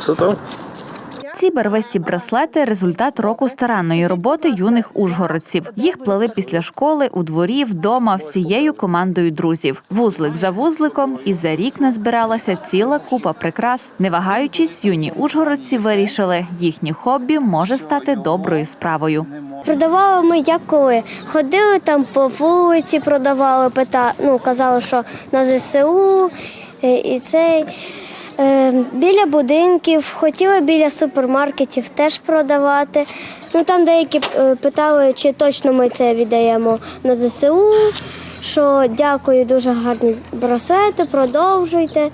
Красота. Ці барвисті браслети результат року старанної роботи юних ужгородців. Їх плели після школи, у дворі, вдома, всією командою друзів. Вузлик за вузликом, і за рік назбиралася ціла купа прикрас. Не вагаючись, юні ужгородці вирішили, їхнє хобі може стати доброю справою. Продавали ми як коли. Ходили там по вулиці, продавали, пита, ну, казали, що на ЗСУ е, і цей. Е, біля будинків, хотіли біля супермаркетів теж продавати. Ну там деякі е, питали, чи точно ми це віддаємо на ЗСУ. Що дякую, дуже гарні браслети, продовжуйте. Е,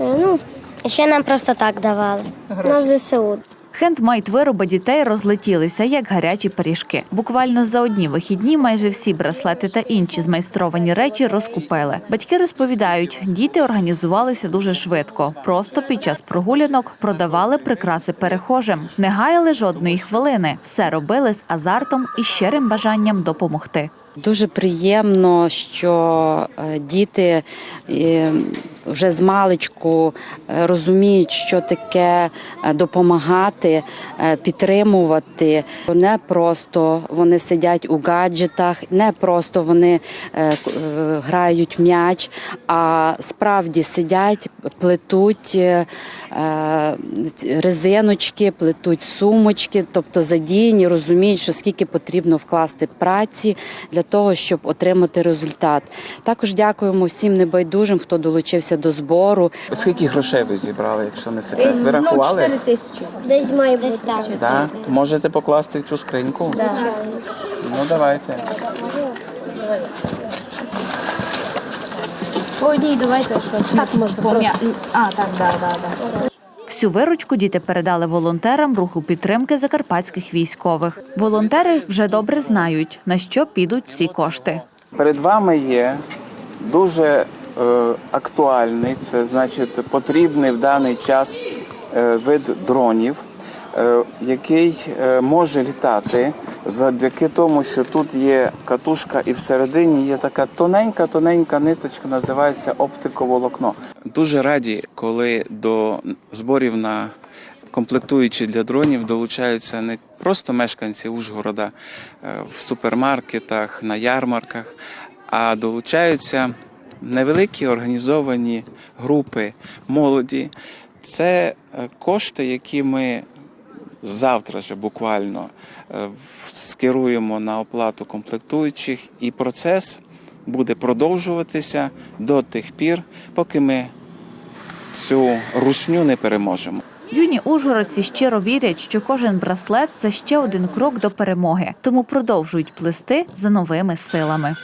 ну, ще нам просто так давали. На ЗСУ. Хендмейд вироби дітей розлетілися як гарячі пиріжки. Буквально за одні вихідні майже всі браслети та інші змайстровані речі розкупили. Батьки розповідають, діти організувалися дуже швидко. Просто під час прогулянок продавали прикраси перехожим, не гаяли жодної хвилини. Все робили з азартом і щирим бажанням допомогти. Дуже приємно, що е, діти е, вже з маличку е, розуміють, що таке е, допомагати, е, підтримувати. Не просто вони сидять у гаджетах, не просто вони грають м'яч, а справді сидять, плетуть резиночки, плетуть сумочки, тобто задіяні, розуміють, що скільки потрібно вкласти праці для того, щоб отримати результат. Також дякуємо всім небайдужим, хто долучився до збору. Скільки грошей ви зібрали, якщо не секрет? Ви рахували? тисячі. Десь має бути. так. Да? Можете покласти в цю скриньку? Ну давайте. По одній давайте що так можна. Пом'я... А, так, да, да, да. Всю виручку діти передали волонтерам руху підтримки закарпатських військових. Волонтери вже добре знають на що підуть ці кошти. Перед вами є дуже е, актуальний, це значить потрібний в даний час е, вид дронів, е, який е, може літати завдяки тому, що тут є катушка, і всередині є така тоненька, тоненька ниточка, називається оптиковолокно. Дуже раді, коли до зборів на комплектуючі для дронів долучаються не просто мешканці Ужгорода е, в супермаркетах, на ярмарках, а долучаються невеликі організовані групи молоді. Це е, кошти, які ми завтра же буквально е, скеруємо на оплату комплектуючих, і процес буде продовжуватися до тих пір, поки ми цю русню не переможемо. Юні ужгородці щиро вірять, що кожен браслет це ще один крок до перемоги, тому продовжують плести за новими силами.